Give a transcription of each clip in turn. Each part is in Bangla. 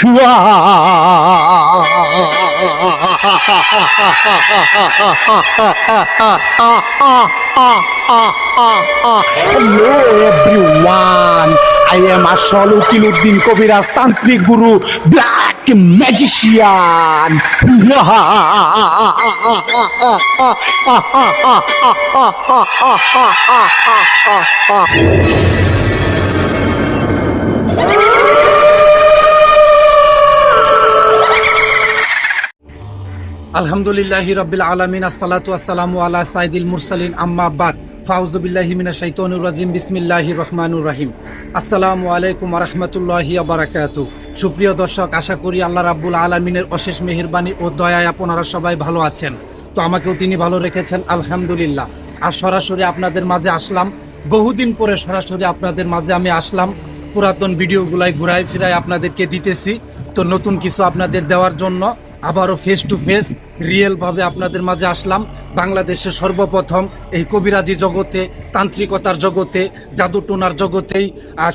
Hello everyone, I am Ashol Ukinuddin Kobiraj Tantric Guru, Black Magician. আলহামদুলিল্লাহ রবিল আলমিন, আসসালাতু আসসালামু আলা সাইদুল মুরসালিন, আম্মা বাদ ফাউজুবিল্লাহি মিনা শাইতানুর রাজিম, বিসমিল্লাহির রহমানুর রহিম। আসসালামু আলাইকুম রহমতুল্লাহি বারাকাতু সুপ্রিয় দর্শক, আশা করি আল্লাহ রাব্বুল আলমিনের অশেষ মেহেরবানি ও দয়ায় আপনারা সবাই ভালো আছেন। তো আমাকেও তিনি ভালো রেখেছেন, আলহামদুলিল্লাহ। আর সরাসরি আপনাদের মাঝে আসলাম। বহুদিন পরে সরাসরি আপনাদের মাঝে আমি আসলাম। পুরাতন ভিডিওগুলাই ঘুরাই ফিরাই আপনাদেরকে দিতেছি। তো নতুন কিছু আপনাদের দেওয়ার জন্য আবারও ফেস টু ফেস রিয়েলভাবে আপনাদের মাঝে আসলাম। বাংলাদেশের সর্বপ্রথম এই কবিরাজি জগতে, তান্ত্রিকতার জগতে, জাদুটোনার জগতেই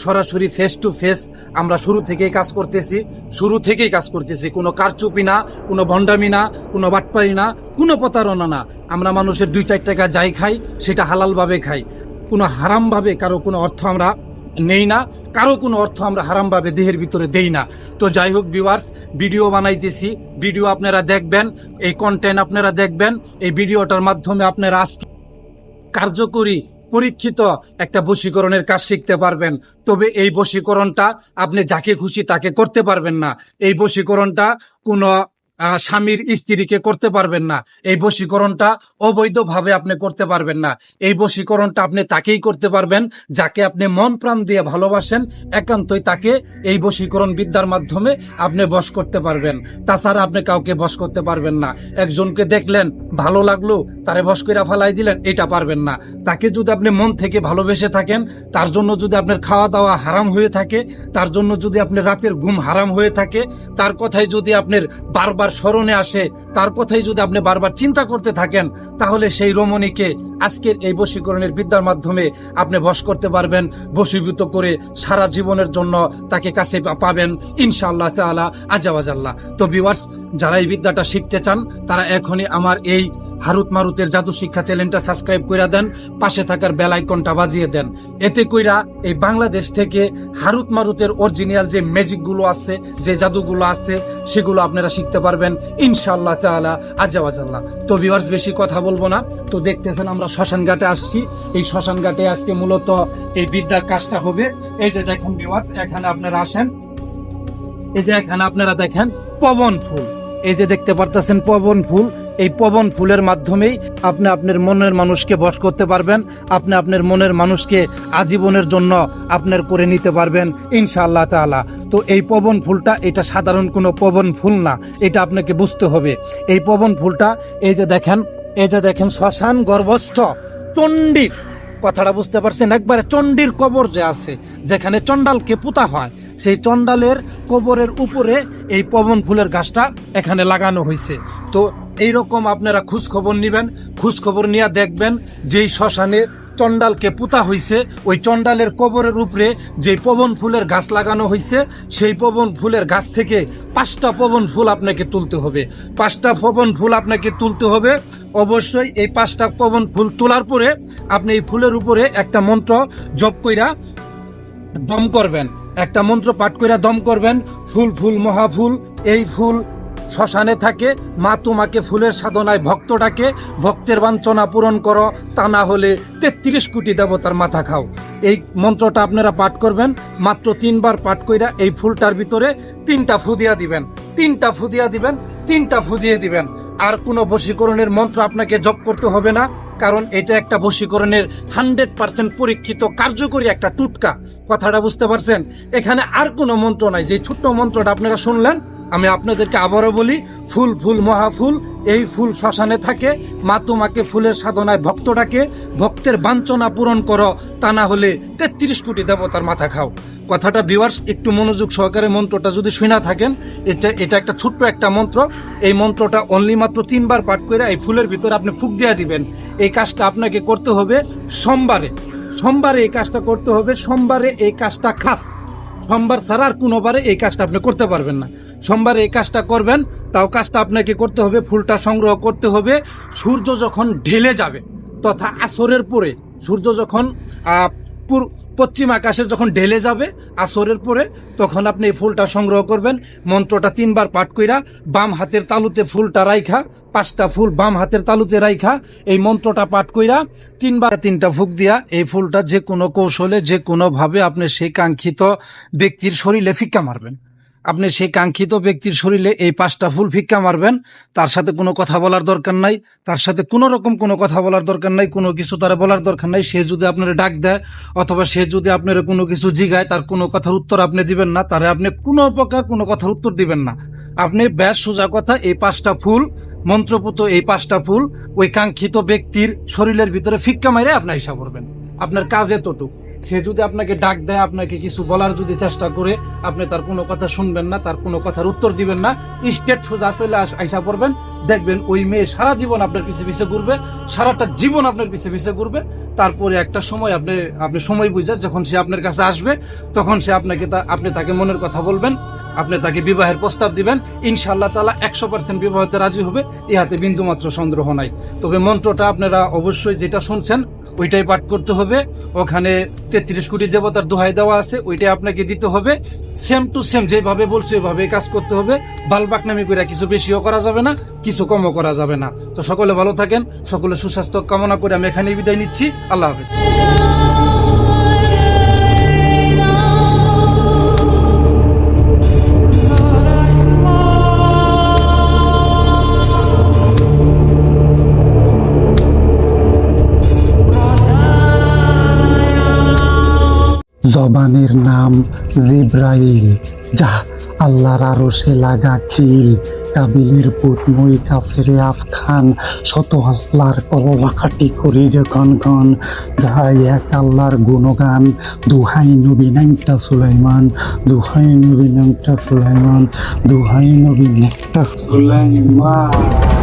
সরাসরি ফেস টু ফেস আমরা শুরু থেকেই কাজ করতেছি। শুরু থেকেই কাজ করতেছি। কোনো কারচুপি না, কোনো ভণ্ডামি না, কোনো বাটপারি না, কোনো প্রতারণা না। আমরা মানুষের দুই চার টাকা যাই খাই, সেটা হালালভাবে খাই। কোনো হারামভাবে, কারও কোনো অর্থ আমরা নেই না। কারও কোনো অর্থ আমরা হারামভাবে দেহের ভিতরে দেই না। তো যাই হোক ভিউয়ার্স ভিডিও বানাইতেছি। ভিডিও আপনারা দেখবেন, এই কন্টেন্ট আপনারা দেখবেন। এই ভিডিওটার মাধ্যমে আপনারা আজকে কার্যকরী, পরীক্ষিত একটা বশীকরণের কাজ শিখতে পারবেন। তবে এই বশীকরণটা আপনি যাকে খুশি তাকে করতে পারবেন না। এই বশীকরণটা কোনো স্বামীর স্ত্রীকে করতে পারবেন না। এই বশীকরণটা অবৈধভাবে আপনি করতে পারবেন না। এই বশীকরণটা আপনি তাকেই করতে পারবেন, যাকে আপনি মন প্রাণ দিয়ে ভালোবাসেন, একান্তই তাকে এই বশীকরণ বিদ্যার মাধ্যমে আপনি বশ করতে পারবেন। তাছাড়া আপনি কাউকে বশ করতে পারবেন না। একজনকে দেখলেন, ভালো লাগল, তারে বশ করে ফালাই দিলেন, এটা পারবেন না। তাকে যদি আপনি মন থেকে ভালোবেসে থাকেন, তার জন্য যদি আপনার খাওয়া দাওয়া হারাম হয়ে থাকে, তার জন্য যদি আপনার রাতের ঘুম হারাম হয়ে থাকে, তার কথাই যদি আপনার বারবার স্মরণে আসে, তার কথাই যদি আপনি বারবার চিন্তা করতে থাকেন, তাহলে সেই রমণীকে আজকের এই বশীকরণের বিদ্যার মাধ্যমে আপনি বশ করতে পারবেন, বশীভূত করে সারা জীবনের জন্য তাকে কাছে পাবেন, ইনশাআল্লাহ তাআলা আজাওয়াজাল্লাহ তো ভিওয়ার্স যারা এই বিদ্যাটা শিখতে চান, তারা এখনই আমার এই হারুত মারুতের জাদু শিক্ষা চ্যানেলটা সাবস্ক্রাইব করে দেন, পাশে থাকার বেল আইকনটা বাজিয়ে দেন। এতে কইরা এই বাংলাদেশ থেকে হারুত মারুতের অরিজিনাল যে ম্যাজিকগুলো আছে, যে জাদুগুলো আছে, সেগুলো আপনারা শিখতে পারবেন, ইনশাআল্লাহ তাআলা আজাওয়াজাল্লাহ তো ভিউয়ার্স বেশি কথা বলব না। তো দেখতেছেন আমরা শ্মশান ঘাটে আসছি। এই শ্মশান ঘাটে আজকে মূলত এই বিদ্যার কাজটা হবে। এই যে দেখেন ভিউয়ার্স এখানে আপনারা আসেন। এই যে এখানে আপনারা দেখেন পবন ফুল। এই যে দেখতে পারতেছেন পবন ফুল। এই পবন ফুলের মাধ্যমেই আপনি আপনার মনের মানুষকে বশ করতে পারবেন, আপনি আপনার মনের মানুষকে আজীবনের জন্য আপনার করে নিতে পারবেন ইনশাআল্লাহ তাআলা। তো এই পবন ফুলটা এটা সাধারণ কোনো পবন ফুল না, এটা আপনাকে বুঝতে হবে। এই পবন ফুলটা, এই যে দেখেন, এই যে দেখেন শ্মশান গর্ভস্থ, চণ্ডীর, কথাটা বুঝতে পারছেন? একবারে চণ্ডীর কবর যে আছে, যেখানে চণ্ডালকে পুতা হয়, সেই চণ্ডালের কবরের উপরে এই পবন ফুলের গাছটা এখানে লাগানো হয়েছে। তো এইরকম আপনারা খোঁজ খবর নিবেন খোঁজ খবর নিয়ে দেখবেন যেই শ্মশানে চণ্ডালকে পুতা হইছে, ওই চণ্ডালের কবরের উপরে যে পবন ফুলের গাছ লাগানো হয়েছে সেই পবন ফুলের গাছ থেকে পাঁচটা পবন ফুল আপনাকে তুলতে হবে। পাঁচটা পবন ফুল আপনাকে তুলতে হবে। অবশ্যই এই পাঁচটা পবন ফুল তোলার পরে আপনি এই ফুলের উপরে একটা মন্ত্র জপ কইরা দম করবেন। একটা মন্ত্র পাঠ করে দম করবেন, ফুল ফুল মহাফুল, এই ফুল শ্মশানে থাকে, মা তোমাকে ফুলের সাধনায় ভক্ত ডাকে ভক্তের বাঞ্ছনা পূরণ করো, তা না হলে তেত্রিশ কোটি দেবতার মাথা খাও। এই মন্ত্রটা আপনারা পাঠ করবেন, মাত্র তিনবার পাঠ কইরা এই ফুলটার ভিতরে তিনটা ফুদিয়া দিবেন, তিনটা ফুদিয়া দিবেন, তিনটা ফুদিয়ে দিবেন। আর কোনো বশীকরণের মন্ত্র আপনাকে জপ করতে হবে না, কারণ এটা একটা বশীকরণের হান্ড্রেড পার্সেন্ট পরীক্ষিত কার্যকরী একটা টুটকা। কথাটা বুঝতে পারছেন? এখানে আর কোনো মন্ত্র নাই। যে ছোট্ট মন্ত্রটা আপনারা শুনলেন আমি আপনাদেরকে আবারও বলি, ফুল ফুল মহাফুল এই ফুল শ্মশানে থাকে, মা তোমাকে ফুলের সাধনায় ভক্ত ডাকে, ভক্তের বাঞ্ছনা পূরণ করো, তা না হলে তেত্রিশ কোটি দেবতার মাথা খাও। কথাটা ভিউয়ার্স একটু মনোযোগ সহকারে মন্ত্রটা যদি শুনা থাকেন, এটা এটা একটা ছোট্ট একটা মন্ত্র। এই মন্ত্রটা অনলি মাত্র তিনবার পাঠ করে এই ফুলের ভিতরে আপনি ফুক দিয়ে দিবেন। এই কাজটা আপনাকে করতে হবে সোমবারে। সোমবারে এই কাজটা করতে হবে, সোমবারে এই কাজটা খাস। সোমবার ছাড়া আর কোনোবারে এই কাজটা আপনি করতে পারবেন না। সোমবার এই কাজটা করবেন, তাও কাজটা আপনাকে করতে হবে, ফুলটা সংগ্রহ করতে হবে। সূর্য যখন ঢেলে যাবে, তথা আসরের পরে, সূর্য যখন পশ্চিম আকাশে যখন ঢেলে যাবে, আসরের পরে, তখন আপনি এই ফুলটা সংগ্রহ করবেন। মন্ত্রটা তিনবার পাঠ কইরা বাম হাতের তালুতে ফুলটা রাইখা, পাঁচটা ফুল বাম হাতের তালুতে রাইখা, এই মন্ত্রটা পাঠ কইরা তিনবার তিনটা ফুক দিয়া এই ফুলটা যে কোনো কৌশলে, যে কোনো ভাবে আপনি সেই কাঙ্ক্ষিত ব্যক্তির শরীরে ফিক্কা মারবেন। আপনি সেই কাঙ্ক্ষিত ব্যক্তির শরীরে এই পাঁচটা ফুল ফিক্কা মারবেন, তার সাথে কোনো কথা বলার দরকার নাই, তার সাথে কোনো রকম কোনো কথা বলার দরকার নাই, কোনো কিছু তার বলার দরকার নাই, সে যদি আপনার ডাক দেয় অথবা সে যদি আপনার কোনো কিছু জিগায়, তার কোনো কথার উত্তর আপনি দিবেন না, তারে আপনি কোনো প্রকার কোনো কথার উত্তর দিবেন না। আপনি ব্যাস সোজা কথা, এই পাঁচটা ফুল, মন্ত্রপুত এই পাঁচটা ফুল, ওই কাঙ্ক্ষিত ব্যক্তির শরীরের ভিতরে ফিক্কা মাইরে আপনি হিসাব করবেন আপনার কাজ এতটুক। সে যদি আপনাকে ডাক দেয়, আপনাকে কিছু বলার যদি চেষ্টা করে, আপনি তার কোনো কথা শুনবেন না, তার কোনো কথার উত্তর দিবেন না, স্টেট সোজা চলে আইসা পড়বেন, দেখবেন ওই মেয়ে সারা জীবন আপনার পিছে পিছে ঘুরবে, সারাটা জীবন আপনার পিছে পিছে ঘুরবে। তারপরে একটা সময় আপনি আপনি সময় বুঝে, যখন সে আপনার কাছে আসবে, তখন সে আপনাকে আপনি তাকে মনের কথা বলবেন, আপনি তাকে বিবাহের প্রস্তাব দিবেন। ইনশাআল্লাহ তালা একশো পার্সেন্ট বিবাহতে রাজি হবে, ইহাতে বিন্দুমাত্র সন্দেহ নাই। তবে মন্ত্রটা আপনারা অবশ্যই যেটা শুনছেন ওইটাই পাঠ করতে হবে। ওখানে তেত্রিশ কোটি দেবতার দোহাই দেওয়া আছে, ওইটাই আপনাকে দিতে হবে। সেম টু সেম যেভাবে বলছে ওইভাবে কাজ করতে হবে। বালবাক নামি করে কিছু বেশিও করা যাবে না, কিছু কমও করা যাবে না। তো সকলে ভালো থাকেন, সকলে সুস্বাস্থ্য কামনা করে আমি এখানেই বিদায় নিচ্ছি। আল্লাহ হাফিজ। জবানের নাম জিব্রাইল, যা আল্লাহর আরও সে লাগা খিল, কাবিলের পুত মই কাফেরে আফখান, শত আল্লাহর কললাকাটি করি যখন গন যাই এক আল্লাহর গুণগান। দুহাই নবী নামটা সুলাইমান, দুহাই নবী নামটা সুলাইমান, দুহাই নবী নামটা সুলাইমান।